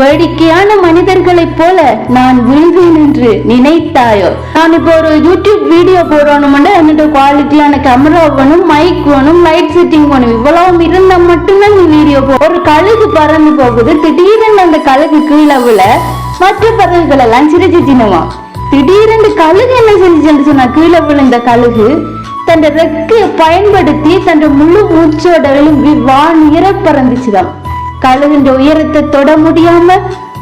வேடிக்கையான மனிதர்களைப் போல நான் விழுவேன் என்று நினைத்தாயோ? நான் இப்போ ஒரு யூடியூப் வீடியோ போடணும்னா என்னோட குவாலிட்டியான கேமரா வேணும் மைக் வேணும் லைட் செட்டிங் வேணும். இவ்வளவு இருந்தா மட்டும்தான் நீ வீடியோ போ ஒரு கழுகு பறந்து போகுது. திடீரென்று அந்த கழுகு கீழே விழ மற்ற பறவைகள் எல்லாம் சிரிச்சு தினமா திடீரென்று கழுகு என்ன செஞ்சுச்சுன்னு சொன்னா கீழே விழுந்த கழுகு தன் ரெக்கையை பயன்படுத்தி தன் முழு மூச்சோட எழும்பி வான் உயர பறந்துச்சுதான் கழுகின்ற உயரத்தை தொட முடியாம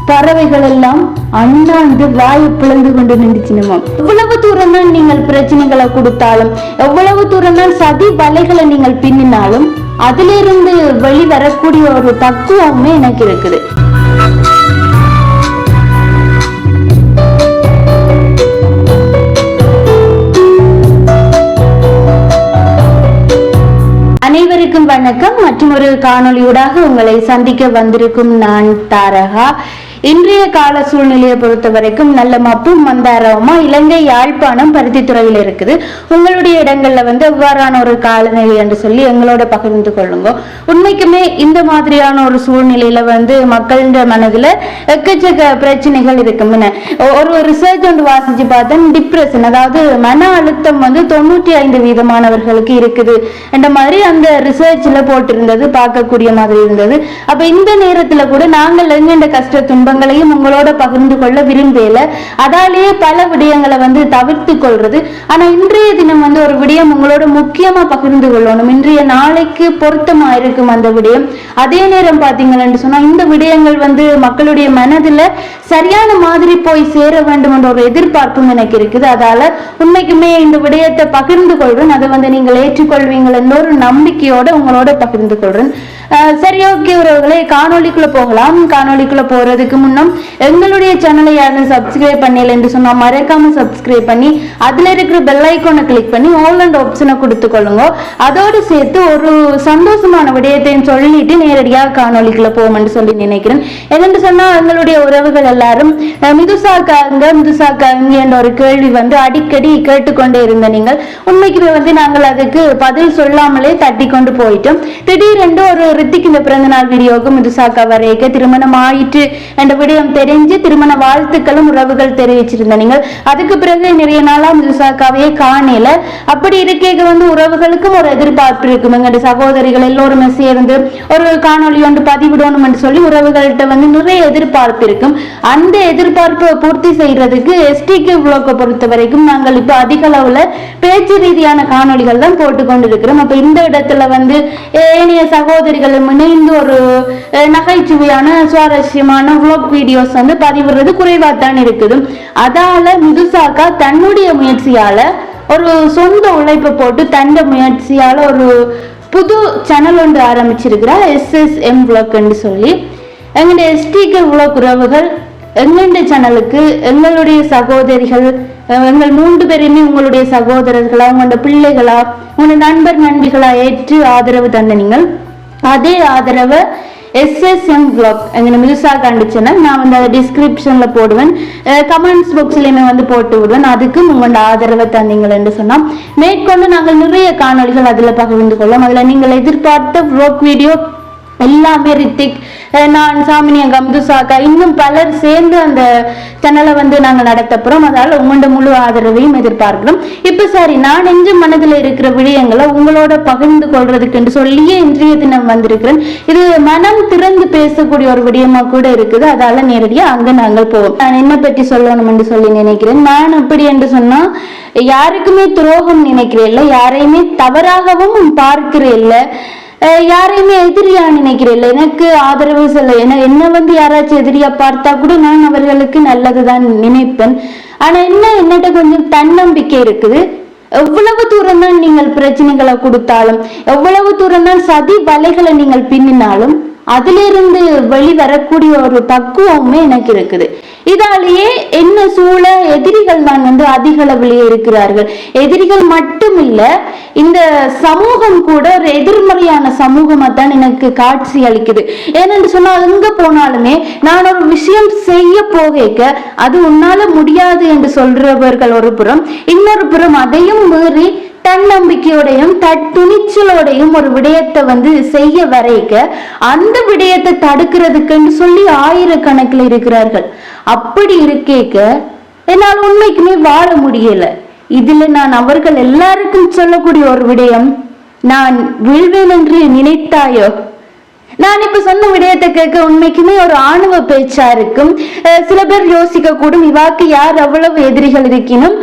பறவைகள் எல்லாம் அண்ணாந்து வாயு பிளந்து கொண்டு நின்றுச்சுனுமா எவ்வளவு தூரம் தான் நீங்கள் பிரச்சனைகளை கொடுத்தாலும் எவ்வளவு தூரம் தான் சதி வலைகளை நீங்கள் பின்னினாலும் அதிலிருந்து வெளிவரக்கூடிய ஒரு பக்குவமே எனக்கு இருக்குது. அனைவருக்கும் வணக்கம். மற்றும் ஒரு காணொளியூடாக உங்களை சந்திக்க வந்திருக்கும் நான் தாரகா. இன்றைய கால சூழ்நிலையை பொறுத்த வரைக்கும் நல்ல மப்பும் மந்தாரமா இலங்கை யாழ்ப்பாணம் பருத்தித்துறையில் இருக்குது. உங்களுடைய இடங்கள்ல வந்து எவ்வாறான ஒரு காலநிலை என்று சொல்லி எங்களோட பகிர்ந்து கொள்ளுங்க. உண்மைக்குமே இந்த மாதிரியான ஒரு சூழ்நிலையில வந்து மக்களின் மனதுல எக்கச்சக்க பிரச்சனைகள் இருக்குமுன்னு ஒரு ரிசர்ச் ஒன்று வாசிச்சு பார்த்தேன் டிப்ரெஷன் அதாவது மன அழுத்தம் வந்து தொண்ணூற்றி ஐந்து வீதமானவர்களுக்கு இருக்குது. என்ற மாதிரி அந்த ரிசர்ச்ல போட்டிருந்தது பார்க்கக்கூடிய மாதிரி இருந்தது. அப்ப இந்த நேரத்துல கூட நாங்கள் எங்கெண்ட கஷ்ட துன்பங்களையும் உங்களோட பகிர்ந்து கொள்ள விரும்பல. அதாலேயே பல விடயங்களை வந்து தவிர்த்து கொள்றது. ஆனா இன்றைய தினம் வந்து ஒரு விடயம் உங்களோட முக்கியமா பகிர்ந்து கொள்ளணும். இன்றைய நாளைக்கு பொருத்தமா இருக்கும் அந்த விடயம். அதே நேரம் பாத்தீங்கன்னு சொன்னா இந்த விடயங்கள் வந்து மக்களுடைய மனதுல சரியான மாதிரி போய் சேர வேண்டும் என்ற ஒரு எதிர்பார்ப்பும் எனக்கு இருக்குது. அதால உண்மைக்குமே இந்த விடயத்தை பகிர்ந்து கொள்வேன். அதை வந்து நீங்கள் ஏற்றுக்கொள்வீங்கள் என்ற ஒரு நம்பிக்கையோட உங்களோட பகிர்ந்து கொள்றேன். சரி ஓகே உறவுகளே காணொலிக்குள்ள போகலாம். காணொலிக்குள்ள போறதுக்கு முன்னம் எங்களுடைய சேனலை யாரும் சப்ஸ்கிரைப் பண்ணல என்று சொன்னா மறக்காம சப்ஸ்கிரைப் பண்ணி அதுல இருக்கிற பெல் ஐக்கோனை கிளிக் பண்ணி ஆல் அண்ட் ஆப்ஷனை கொடுத்துக்கொள்ளுங்க அதோடு சேர்த்து ஒரு சந்தோஷமான விடயத்தை சொல்லிட்டு நேரடியாக காணொலிக்குள்ள போவோம்னு சொல்லி நினைக்கிறேன். என்னென்று சொன்னா எங்களுடைய உறவுகள் எல்லாரும் அஹ் மிதுசாக்காங்க மிதுசாக்காங்க என்ற ஒரு கேள்வி வந்து அடிக்கடி கேட்டுக்கொண்டே இருந்த நீங்கள். உண்மைக்குமே வந்து நாங்கள் அதுக்கு பதில் சொல்லாமலே தட்டி கொண்டு போயிட்டோம். திடீரென்று ஒரு ரித்திக் இந்த பிறந்த நாள் வீடியோவுக்கு முதுசாக்கா வரைக்க திருமணம் ஆயிற்று என்ற விடயம் தெரிஞ்சு திருமண வாழ்த்துக்களும் உறவுகள் தெரிவிச்சிருந்த நீங்கள். அதுக்கு பிறகு நிறைய நாளா முதுசாக்காவே காணல. அப்படி இருக்கேக்க வந்து உறவுகளுக்கும் ஒரு எதிர்பார்ப்பு இருக்கும். எங்களுடைய சகோதரிகள் எல்லோருமே சேர்ந்து ஒரு காணொலி ஒன்று பதிவிடணும் என்று சொல்லி உறவுகள்கிட்ட வந்து நிறைய எதிர்பார்ப்பு இருக்கும். அந்த எதிர்பார்ப்பை பூர்த்தி செய்யறதுக்கு எஸ்டிகே விளக்கை பொறுத்த வரைக்கும் நாங்கள் இப்போ அதிக அளவுல பேச்சு ரீதியான காணொலிகள் தான் போட்டு கொண்டிருக்கிறோம் அப்ப இந்த இடத்துல வந்து ஏனைய சகோதரிகள் சகோதரிகளும் இணைந்து ஒரு நகைச்சுவையான சுவாரஸ்யமான vlog வீடியோஸ் வந்து பதிவிடுறது குறைவாக தான் இருக்குது. அதால மிதுசாக்கா தன்னுடைய முயற்சியால ஒரு சொந்த உழைப்பை போட்டு தந்த முயற்சியால ஒரு புது சேனல் ஒன்று ஆரம்பிச்சிருக்கிறா எஸ்எஸ்எம் விளக்குன்னு சொல்லி. எங்களுடைய எஸ்டிகே விளக் உறவுகள் எங்களுடைய சேனலுக்கு எங்களுடைய சகோதரிகள் எங்கள் மூன்று பேருமே உங்களுடைய சகோதரர்களா உங்களோட பிள்ளைகளா உங்களோட நண்பர் நண்பிகளா ஏற்று ஆதரவு தந்த நீங்கள் அதே ஆதரவை எஸ்எஸ்எம் பிளாக் எங்க மியூசா கண்டுச்சுன்னா நான் வந்து அதை டிஸ்கிரிப்ஷன்ல போடுவேன். கமெண்ட்ஸ் பாக்ஸ்லயுமே வந்து போட்டு விடுவேன். அதுக்கும் உங்களோட ஆதரவை தந்தீங்கள்னு சொன்னா மேற்கொண்டு நாங்கள் நிறைய காணொளிகள் அதுல பகிர்ந்து கொள்ளலாம் அதுல நீங்கள் எதிர்பார்த்த vlog வீடியோ எல்லாமே ரித்திக் நான் சாமினி அங்க அம்துசாக்கா இன்னும் பலர் சேர்ந்து அந்த சேனலை வந்து நாங்கள் நடத்தப்புறோம். போறோம் அதனால உங்களோட முழு ஆதரவையும் எதிர்பார்க்கிறோம். இப்ப சரி நான் நெஞ்சு மனதில் இருக்கிற விடயங்களை உங்களோட பகிர்ந்து கொள்றதுக்குன்னு சொல்லியே இன்றைய தினம் வந்திருக்கிறேன். இது மனம் திறந்து பேசக்கூடிய ஒரு விடயமா கூட இருக்குது. அதால நேரடியா அங்க நாங்கள் போவோம். நான் என்ன பற்றி சொல்லணும் என்று சொல்லி நினைக்கிறேன். நான் அப்படி என்று சொன்னா யாருக்குமே துரோகம் நினைக்கிறேன் இல்லை யாரையுமே தவறாகவும் பார்க்கிறேன் யாரையுமே எதிரியா நினைக்கிறேன் எனக்கு ஆதரவு சொல்ல. என்ன என்ன வந்து யாராச்சும் எதிரியா பார்த்தா கூட நான் அவர்களுக்கு நல்லதுதான் நினைப்பேன். ஆனா என்ன என்னட்ட கொஞ்சம் தன்னம்பிக்கை இருக்குது. எவ்வளவு தூரம் தான் நீங்கள் பிரச்சனைகளை கொடுத்தாலும் எவ்வளவு தூரம் தான் சதி வலைகளை நீங்கள் பின்னினாலும் அதிலிருந்து வெளிவரக்கூடிய ஒரு பக்குவமே எனக்கு இருக்குது. இதாலேயே என்ன சூழ எதிரிகள் தான் வந்து அதிக அளவிலேயே இருக்கிறார்கள். எதிரிகள் மட்டும் இல்ல இந்த சமூகம் கூட ஒரு எதிர்மறையான சமூகமா தான் எனக்கு காட்சி அளிக்குது. ஏனென்று சொன்னா எங்க போனாலுமே நான் ஒரு விஷயம் செய்ய போக அது உன்னால முடியாது என்று சொல்றவர்கள் ஒரு புறம் இன்னொரு புறம் அதையும் மீறி தன்னம்பிக்கையோடையும் துணிச்சலோடையும் ஒரு விடயத்தை வந்து செய்ய வரைக்க அந்த விடயத்தை தடுக்கிறதுக்குன்னு சொல்லி ஆயிரக்கணக்கில் இருக்கிறார்கள். அப்படி இருக்கேக்க என்னால் உண்மைக்குமே வாழ முடியல. இதுல நான் அவர்கள் எல்லாருக்கும் சொல்லக்கூடிய ஒரு விடயம் நான் வீழ்வேன் என்று நினைத்தாயோ? நான் இப்ப சொன்ன விடயத்தை கேட்க உண்மைக்குமே ஒரு ஆணவ பேச்சா இருக்கும். சில பேர் யோசிக்க கூடும் இவாக்கு யார் அவ்வளவு எதிரிகள் இருக்கினும்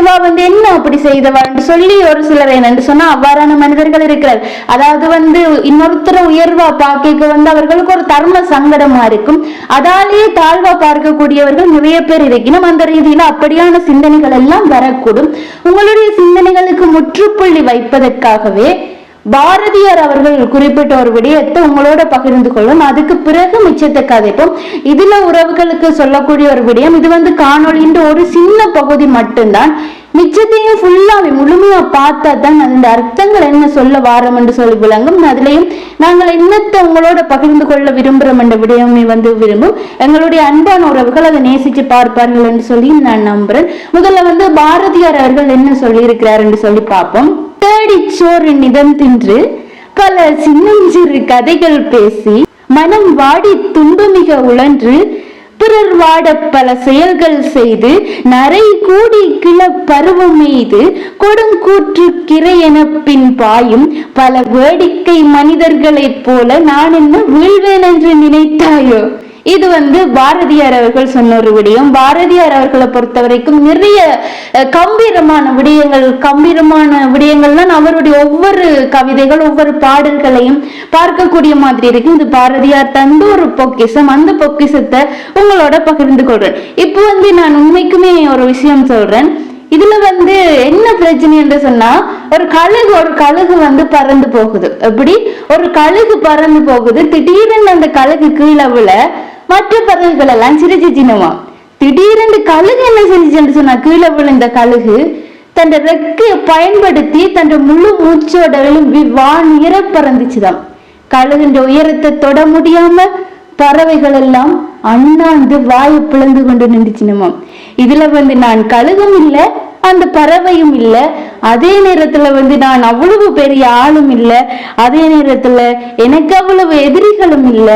இவா வந்து என்ன அப்படி செய்தவான்னு சொல்லி ஒரு சிலர் என்னன்னு சொன்னா அவ்வாறான மனிதர்கள் இருக்கிறார். அதாவது வந்து இன்னொருத்தர உயர்வா பார்க்க வந்து அவர்களுக்கு ஒரு தர்ம சங்கடமா இருக்கும். அதாலேயே தாழ்வா பார்க்கக்கூடியவர்கள் நிறைய பேர் இருக்கினும் அந்த ரீதியில அப்படியான சிந்தனைகள் எல்லாம் வரக்கூடும். உங்களுடைய சிந்தனைகளுக்கு முற்றுப்புள்ளி வைப்பதற்காகவே பாரதியார் அவர்கள் குறிப்பிட்ட ஒரு விடயத்தை உங்களோட பகிர்ந்து கொள்ளும். அதுக்கு பிறகு மிச்சத்தை கதைப்போம் இதுல உறவுகளுக்கு சொல்லக்கூடிய ஒரு விடயம் இது வந்து காணொலின்ற ஒரு சின்ன பகுதி மட்டும்தான். மிச்சத்தையும் ஃபுல்லாவே முழுமையா பார்த்தா தான் அந்த அர்த்தங்கள் என்ன சொல்ல வாரம் என்று சொல்லி விளங்கும். அதுலயும் நாங்கள் என்னத்தை உங்களோட பகிர்ந்து கொள்ள விரும்புகிறோம் என்ற விடயமே வந்து விரும்பும். எங்களுடைய அன்பான உறவுகள் அதை நேசிச்சு பார்ப்பார்கள் என்று சொல்லி நான் நம்புறேன் முதல்ல வந்து பாரதியார் அவர்கள் என்ன சொல்லி இருக்கிறார் என்று சொல்லி பார்ப்போம். சோறு நிதம் தின்று பல சின்னஞ்சிறு கதைகள் பேசி மனம் வாடி துன்பமிக உழன்று பிறர் வாட பல செயல்கள் செய்து நரை கூடி கிள பருவம் எய்து கொடுங்கூற்று கிரையென பின் பாயும் பல வேடிக்கை மனிதர்களைப் போல நான் என்ன வீழ்வேன் என்று நினைத்தாயோ? இது வந்து பாரதியார் அவர்கள் சொன்ன ஒரு விடயம். பாரதியார் அவர்களை பொறுத்த வரைக்கும் நிறைய கம்பீரமான விடயங்கள் கம்பீரமான விடயங்கள் தான் அவருடைய ஒவ்வொரு கவிதைகள் ஒவ்வொரு பாடல்களையும் பார்க்கக்கூடிய மாதிரி இருக்கு. இது பாரதியார் தந்து ஒரு பொக்கிஷம். அந்த பொக்கிஷத்தை உங்களோட பகிர்ந்து கொள்றேன் இப்போ வந்து நான் உண்மைக்குமே ஒரு விஷயம் சொல்றேன். இதுல வந்து என்ன பிரச்சனை என்று சொன்னா ஒரு கழுகு ஒரு கழுகு வந்து பறந்து போகுது. எப்படி? ஒரு கழுகு பறந்து போகுது. திடீரென்று அந்த கழுகு கீழே விழ மற்ற பறவைகள் எல்லாம் சிரிச்சு சின்னமா திடீரென்று கழுகு என்ன செஞ்சுச்சுன்னு சொன்னா கீழே விழுந்த கழுகு தன் ரெக்கையை பயன்படுத்தி தன் முழு மூச்சோட எழும்பி வான் உயர பறந்துச்சுதாம். கழுகுன்ற உயரத்தை தொட முடியாம பறவைகள் எல்லாம் அண்ணாந்து வாய் பிளந்து கொண்டு நின்றுச்சுனமாம். இதுல வந்து நான் கழுகும் இல்ல அந்த பறவையும் இல்ல. அதே நேரத்துல வந்து நான் அவ்வளவு பெரிய ஆளும் இல்ல. அதே நேரத்துல எனக்கு அவ்வளவு எதிரிகளும் இல்ல.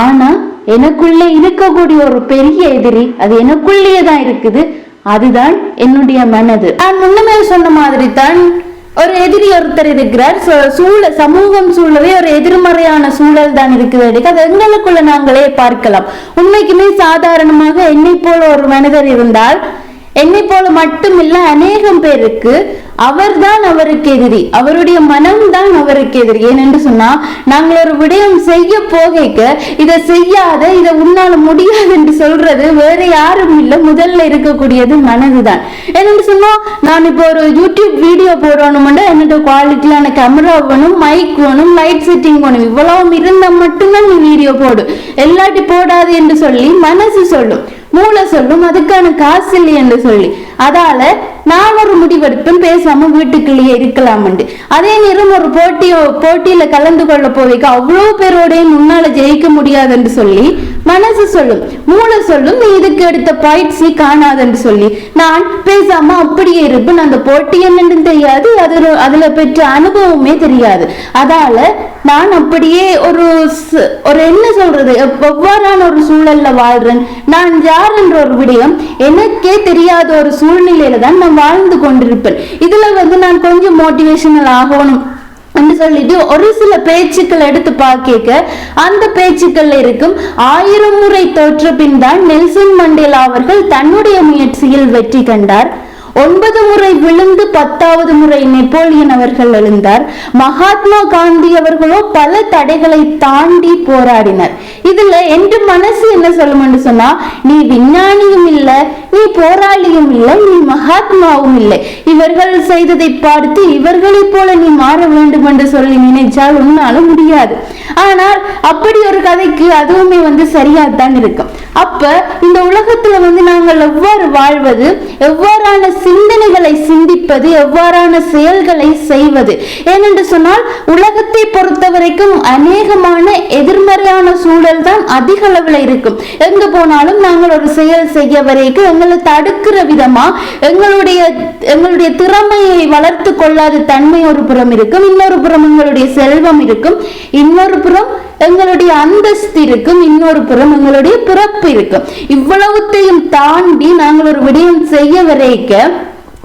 ஆனா எனக்குள்ளே இருக்கக்கூடிய ஒரு பெரிய எதிரி அது எனக்குள்ளேயே தான் இருக்குது. அதுதான் என்னுடைய மனது. நான் முன்னமே சொன்ன மாதிரி தான் ஒரு எதிரி ஒருத்தர் இருக்கிறார். சூழ சமூகம் சூழவே ஒரு எதிர்மறையான சூழல் தான் இருக்குது அது எங்களுக்குள்ள நாங்களே பார்க்கலாம். உண்மைக்குமே சாதாரணமாக என்னை போல ஒரு மனிதர் இருந்தால் என்னை போல மட்டுமில்ல அநேகம் பேருக்கு அவர்தான் அவருக்கு எதிரி. அவருடைய மனம்தான் அவருக்கு எதிரி. ஏனென்று சொன்னா நாங்கள் ஒரு விடயம் செய்ய போகைக்க இதை செய்யாத இதை உன்னால முடியாது என்று சொல்றது வேற யாரும் இல்லை. முதல்ல இருக்கக்கூடியது மனதுதான். ஏனென்று சொன்னா நான் இப்போ ஒரு யூடியூப் வீடியோ போடணும்னா என்னோட குவாலிட்டியான கேமரா வேணும் மைக் வேணும் லைட் செட்டிங் வேணும். இவ்வளவு இருந்தா மட்டும்தான் நீ வீடியோ போடு. எல்லாட்டி போடாது என்று சொல்லி மனசு சொல்லும். மூளை சொல்லும் அதுக்கான காசு இல்லை என்று சொல்லி. அதால நான் ஒரு முடிவெடுப்பேன் பேசாம வீட்டுக்குள்ளேயே இருக்கலாம் அதே நேரம் ஒரு போட்டியோ போட்டியில கலந்து கொள்ள போவைக்கு அவ்வளவு பேரோடைய முன்னால ஜெயிக்க முடியாது என்று சொல்லி மனசு சொல்லும். மூளை சொல்லும் நீ இதுக்கு எடுத்த பயிற்சி காணாதுன்னு சொல்லி. நான் பேசாம அப்படியே இருப்பேன். அந்த போட்டி என்னன்னு தெரியாது. அதுல அதுல பெற்ற அனுபவமே தெரியாது. அதால நான் அப்படியே ஒரு ஒரு என்ன சொல்றது? எவ்வாறான ஒரு சூழல்ல வாழ்றேன்? நான் யார் என்ற ஒரு விடயம் எனக்கே தெரியாத ஒரு சூழ்நிலையில தான் நான் வாழ்ந்து கொண்டிருப்பேன். இதுல வந்து நான் கொஞ்சம் மோட்டிவேஷனல் ஆகணும் என்று சொல்லிட்டு ஒரு சில பேச்சுக்கள் எடுத்து பார்க்க அந்த பேச்சுக்கள் இருக்கும் ஆயிரம் முறை தோற்ற பின் தான் நெல்சன் மண்டேலா அவர்கள் தன்னுடைய முயற்சியில் வெற்றி கண்டார். ஒன்பது முறை விழுந்து பத்தாவது முறை நெப்போலியன் அவர்கள் எழுந்தார். மகாத்மா காந்தி அவர்களோ பல தடைகளை தாண்டி போராடினர். இதுல என் மனசு என்ன சொல்லும்னு சொன்னா நீ விஞ்ஞானியும் இல்ல நீ போராளியும் இல்லை நீ மகாத்மாவும் இல்லை. இவர்கள் செய்ததை பார்த்து இவர்களைப் போல நீ மாற வேண்டும் என்று சொல்லி நினைச்சால் உன்னால முடியாது. ஆனால் அப்படி ஒரு கதைக்கு அதுவுமே வந்து சரியாத்தான் இருக்கும். அப்ப இந்த உலகத்துல வந்து நாங்கள் எவ்வாறு வாழ்வது எவ்வாறான சிந்தனைகளை சிந்திப்பது எவ்வாறான செயல்களை செய்வது? ஏனென்று சொன்னால் உலகத்தை பொறுத்த வரைக்கும் அநேகமான எதிர்மறையான சூழல் தடைகள் தான் அதிக அளவுல இருக்கும். எங்க போனாலும் நாங்கள் ஒரு செயல் செய்ய வரைக்கும் எங்களை தடுக்கிற விதமா எங்களுடைய எங்களுடைய திறமையை வளர்த்து கொள்ளாத தன்மை ஒரு புறம் இருக்கும் இன்னொரு புறம் எங்களுடைய செல்வம் இருக்கும் இன்னொரு புறம் எங்களுடைய அந்தஸ்து இருக்கும் இன்னொரு புறம் எங்களுடைய பிறப்பு இருக்கும். இவ்வளவுத்தையும் தாண்டி நாங்கள் ஒரு விடயம் செய்ய வரைக்க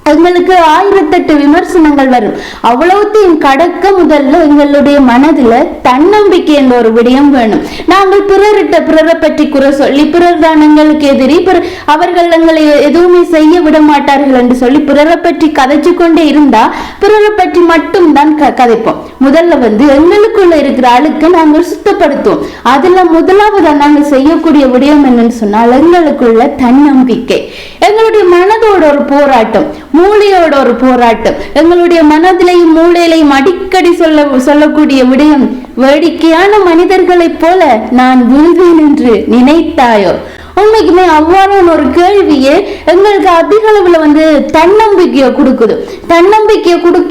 எங்களுக்கு ஆயிரத்தெட்டு விமர்சனங்கள் வரும். அவ்வளவுத்தையும் கடக்க முதல்ல எங்களுடைய மனதில் தன்னம்பிக்கை என்ற ஒரு விடயம் வேணும். நாங்கள் பிறரிட்ட பிறரை பற்றி குறை சொல்லி பிறர் தான் எங்களுக்கு எதிரி பிற- அவர்கள் எங்களை எதுவுமே செய்ய விட மாட்டார்கள் என்று சொல்லி பிறரை பற்றி கதைச்சு கொண்டே இருந்தா பிறரை பற்றி மட்டும்தான் க- கதைப்போம். முதல்ல வந்து எங்களுக்குள்ள இருக்கிற அழுக்கு நாங்கள் சுத்தப்படுத்துவோம். அதுல முதலாவது நாங்கள் செய்யக்கூடிய விடயம் என்னன்னு சொன்னால் எங்களுக்குள்ள தன்னம்பிக்கை. எங்களுடைய மனதோட ஒரு போராட்டம் மூளையோட ஒரு போராட்டம். எங்களுடைய மனதிலையும் மூளையிலையும் அடிக்கடி சொல்ல சொல்லக்கூடிய விடயம் வேடிக்கையான மனிதர்களைப் போல நான் விழுவேன் என்று நினைத்தாயோ? உண்மைக்குமே அவ்வாறான ஒரு கேள்வியே எங்களுக்கு அதிக அளவில் வந்து தன்னம்பிக்கையை கொடுக்குது. தன்னம்பிக்கையை கொடுக்க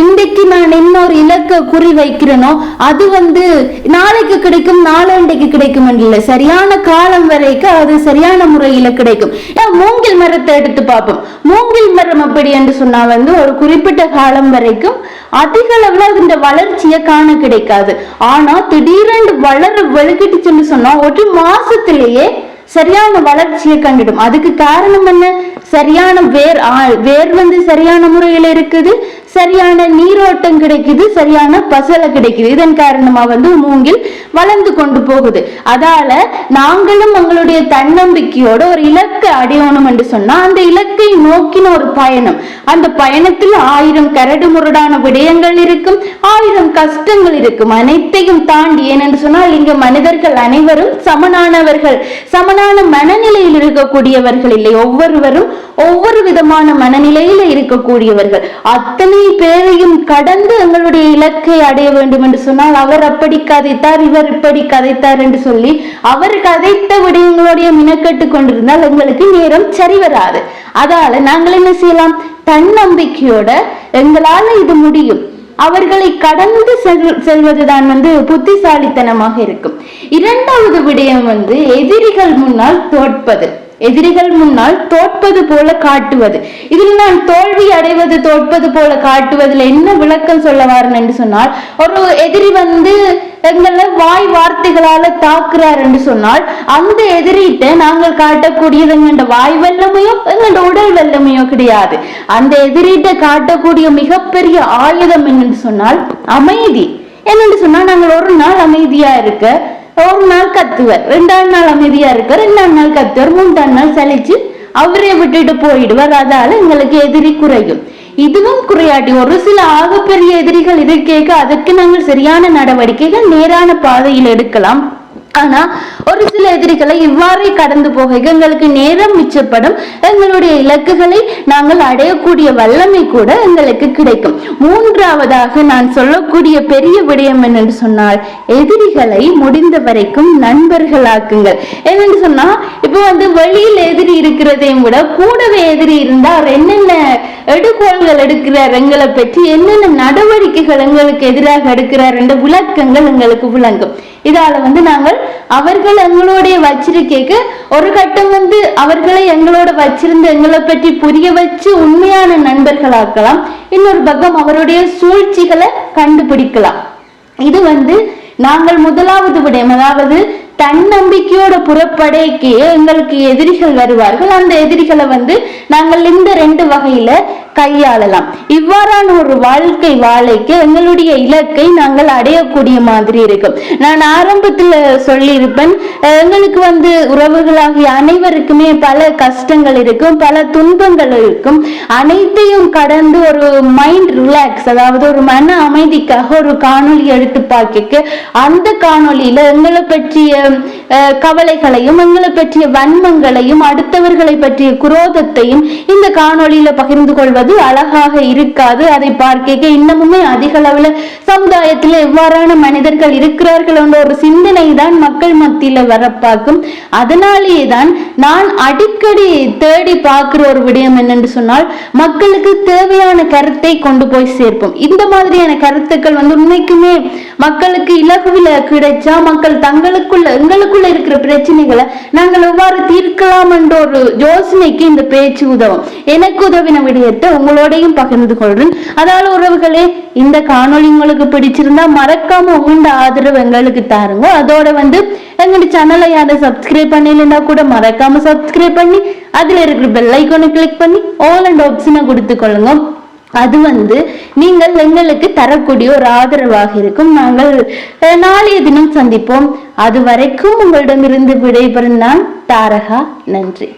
இன்றைக்கு நான் இன்னொரு இலக்கை குறி வைக்கிறேனோ அது வந்து நாளைக்கு கிடைக்கும் நாளண்டைக்கு கிடைக்கும் இல்லை சரியான காலம் வரைக்கும் அது சரியான முறையில கிடைக்கும். ஏன் மூங்கில் மரத்தை எடுத்து பார்ப்போம். மூங்கில் மரம் அப்படி என்று சொன்னா வந்து ஒரு குறிப்பிட்ட காலம் வரைக்கும் அதிக அளவில் அதன் வளர்ச்சியை காண கிடைக்காது. ஆனா திடீரென்று வளர வெளுக்கிட்டுச்சுன்னு சொன்னா ஒரு மாசத்திலேயே சரியான வளர்ச்சியை கண்டிடும். அதுக்கு காரணம் என்ன? சரியான வேர் ஆ- வேர் வந்து சரியான முறையில் இருக்குது சரியான நீரோட்டம் கிடைக்குது சரியான பசலை கிடைக்குது. இதன் காரணமா வந்து மூங்கில் வளர்ந்து கொண்டு போகுது. அதால நாங்களும் எங்களுடைய தன்னம்பிக்கையோட ஒரு இலக்கை அடையணும் என்று சொன்னா அந்த இலக்கை நோக்கின ஒரு பயணம். அந்த பயணத்தில் ஆயிரம் கரடு முரடான விடயங்கள் இருக்கும் ஆயிரம் கஷ்டங்கள் இருக்கும். அனைத்தையும் தாண்டி ஏனென்று சொன்னால் இங்கு மனிதர்கள் அனைவரும் சமனானவர்கள். சமனான மனநிலையில் இருக்கக்கூடியவர்கள் இல்லை. ஒவ்வொருவரும் ஒவ்வொரு விதமான மனநிலையில இருக்கக்கூடியவர்கள். அத்தனை பேரையும் கடந்து எங்களுடைய இலக்கை அடைய வேண்டும் என்று சொன்னால் அவர் அப்படி கதைத்தார் இவர் இப்படி கதைத்தார் என்று சொல்லி அவர் கதைத்த விடயங்களுடைய மினக்கட்டு கொண்டிருந்தால் எங்களுக்கு நேரம் சரி வராது. அதால நாங்கள் என்ன செய்யலாம்? தன்னம்பிக்கையோட எங்களால இது முடியும். அவர்களை கடந்து செல்- செல்வதுதான் வந்து புத்திசாலித்தனமாக இருக்கும். இரண்டாவது விடயம் வந்து எதிரிகள் முன்னால் தோற்பது. எதிரிகள் முன்னால் தோற்பது போல காட்டுவது. இதில் நான் தோல்வி அடைவது தோற்பது போல காட்டுவதில் என்ன விளக்கம் சொல்ல வாரேன் என்று சொன்னால் ஒரு எதிரி வந்து எங்களை வாய் வார்த்தைகளால தாக்குறார் என்று சொன்னால் அந்த எதிரிட்ட நாங்கள் காட்டக்கூடியது எங்கள்ட வாய் வல்லமையோ எங்கள்ட உடல் வல்லமையோ கிடையாது. அந்த எதிரிட்ட காட்டக்கூடிய மிகப்பெரிய ஆயுதம் என்னென்று சொன்னால் அமைதி. என்னென்று சொன்னால் நாங்கள் ஒரு நாள் அமைதியா இருக்க ஒரு நாள் கத்துவர். ரெண்டாம் நாள் அமைதியா இருக்க ரெண்டாம் நாள் கத்துவர். மூன்றாம் நாள் சலிச்சு அவரே விட்டுட்டு போயிடுவார். அதால எங்களுக்கு எதிரி குறையும். இதுவும் குறையாட்டி ஒரு சில ஆகப்பெரிய எதிரிகள் இருக்கேக்க அதுக்கு நாங்கள் சரியான நடவடிக்கைகள் நேரான பாதையில் எடுக்கலாம். ஆனா ஒரு சில எதிரிகளை இவ்வாறே கடந்து போக எங்களுக்கு நேரம் மிச்சப்படும். எங்களுடைய இலக்குகளை நாங்கள் அடையக்கூடிய வல்லமை கூட எங்களுக்கு கிடைக்கும். மூன்றாவதாக நான் சொல்லக்கூடிய பெரிய விடயம் என்னென்று சொன்னால் எதிரிகளை முடிந்த வரைக்கும் நண்பர்களாக்குங்கள். என்னென்னு சொன்னா இப்போ வந்து வெளியில் எதிரி இருக்கிறதையும் விட கூடவே எதிரி இருந்தால் என்னென்ன எடுகோள்கள் எடுக்கிறார் எங்களை பற்றி என்னென்ன நடவடிக்கைகள் எங்களுக்கு எதிராக எடுக்கிறார் என்ற விளக்கங்கள் எங்களுக்கு விளங்கும். இதால வந்து நாங்கள் அவர்கள் எங்களுடைய வச்சிருக்கேக்கு ஒரு கட்டம் வந்து அவர்களை எங்களோட வச்சிருந்து எங்களை பற்றி புரிய வச்சு உண்மையான நண்பர்களாக்கலாம். இன்னொரு பக்கம் அவருடைய சூழ்ச்சிகளை கண்டுபிடிக்கலாம். இது வந்து நாங்கள் முதலாவது விடயம். அதாவது தன்னம்பிக்கையோட புறப்படைக்கு எங்களுக்கு எதிரிகள் வருவார்கள். அந்த எதிரிகளை வந்து நாங்கள் இந்த ரெண்டு வகையில கையாளலாம். இவ்வாறான ஒரு வாழ்க்கை வாழைக்கு எங்களுடைய இலக்கை நாங்கள் அடையக்கூடிய மாதிரி இருக்கும். நான் ஆரம்பத்தில் சொல்லியிருப்பேன் எங்களுக்கு வந்து உறவுகளாகிய அனைவருக்குமே பல கஷ்டங்கள் இருக்கும் பல துன்பங்கள் இருக்கும். அனைத்தையும் கடந்து ஒரு மைண்ட் ரிலாக்ஸ் அதாவது ஒரு மன அமைதிக்காக ஒரு காணொளி எடுத்து பார்க்க அந்த காணொலியில எங்களை பற்றிய அஹ், கவலைகளையும் எங்களை பற்றிய வன்மங்களையும் அடுத்தவர்களை பற்றிய குரோதத்தையும் இந்த காணொலியில பகிர்ந்து கொள்வது அது அழகாக இருக்காது. அதை பார்க்க இன்னமுமே அதிக அளவுல சமுதாயத்தில் எவ்வாறான மனிதர்கள் இருக்கிறார்கள் என்ற ஒரு சிந்தனை தான் மக்கள் மத்தியில வரப்பாக்கும் அதனாலேயே தான் நான் அடிக்கடி தேடி பார்க்கிற ஒரு விடயம் என்னன்னு சொன்னால் மக்களுக்கு தேவையான கருத்தை கொண்டு போய் சேர்ப்போம். இந்த மாதிரியான கருத்துக்கள் வந்து உண்மைக்குமே மக்களுக்கு இலகுவில கிடைச்சா மக்கள் தங்களுக்குள்ள எங்களுக்குள்ள இருக்கிற பிரச்சனைகளை நாங்கள் எவ்வாறு தீர்க்கலாம் என்ற ஒரு யோசனைக்கு இந்த பேச்சு உதவும். எனக்கு உதவின விடயத்தை உங்களோடையும் பகிர்ந்து கொள்றேன் அதால உறவுகளே இந்த காணொலி உங்களுக்கு பிடிச்சிருந்தா மறக்காம உங்களோட ஆதரவு எங்களுக்கு தாருங்க. அதோட வந்து எங்களுடைய சேனலை யாரும் சப்ஸ்கிரைப் பண்ணலைன்னா கூட மறக்காம சப்ஸ்கிரைப் பண்ணி அதுல இருக்கிற பெல் ஐக்கோனை கிளிக் பண்ணி ஆல் அண்ட் ஆப்ஷனை கொடுத்து கொள்ளுங்க. அது வந்து நீங்கள் எங்களுக்கு தரக்கூடிய ஒரு ஆதரவாக இருக்கும். நாங்கள் நாளைய தினம் சந்திப்போம். அது வரைக்கும் உங்களிடமிருந்து விடைபெறும் நான் தாரகா. நன்றி.